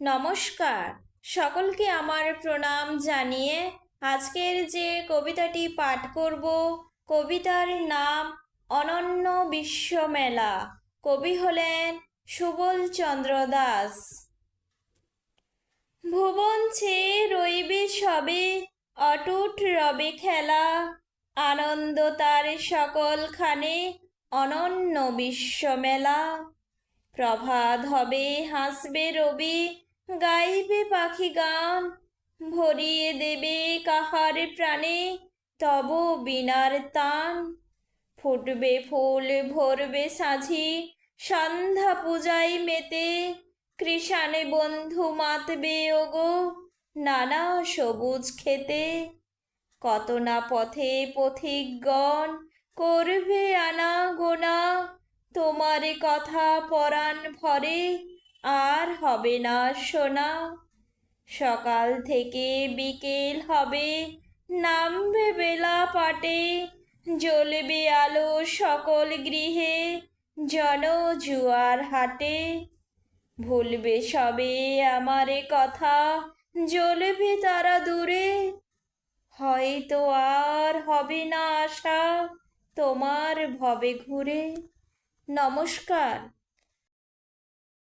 নমস্কার। সকলকে আমার প্রণাম জানিয়ে আজকের যে কবিতাটি পাঠ করব, কবিতার নাম অনন্য বিশ্বমেলা কবি হলেন সুবল চন্দ্র দাস। ভুবন ছেয়ে রইবে সবে, অটুট রবে খেলা। আনন্দ তার সকলখানে অনন্য বিশ্বমেলা প্রভাত হবে, হাসবে রবি গাইবে পাখি গান ভরিয়ে দেবে কাহার প্রাণে, তব বিনার তান। ফুটবে ফুল, ভরবে সাঝি, সন্ধ্যা পূজায় মেতে, কৃষাণে বন্ধু মাতবে ওগো নানা সবুজ খেতে কত না পথে পথিকগণ করবে আনা গোনা তোমার কথা পরাণ ভরে আর হবে না শোনা সকাল থেকে বিকেল হবে, নামবে বেলা পাটে। জ্বলবে আলো সকল গৃহে জন জুয়ার হাটে। ভুলবে সবে আমারে কথা, জ্বলবে তারা দূরে। হয়তো আর হবে না আশা, তোমার ভবে ঘুরে। নমস্কার।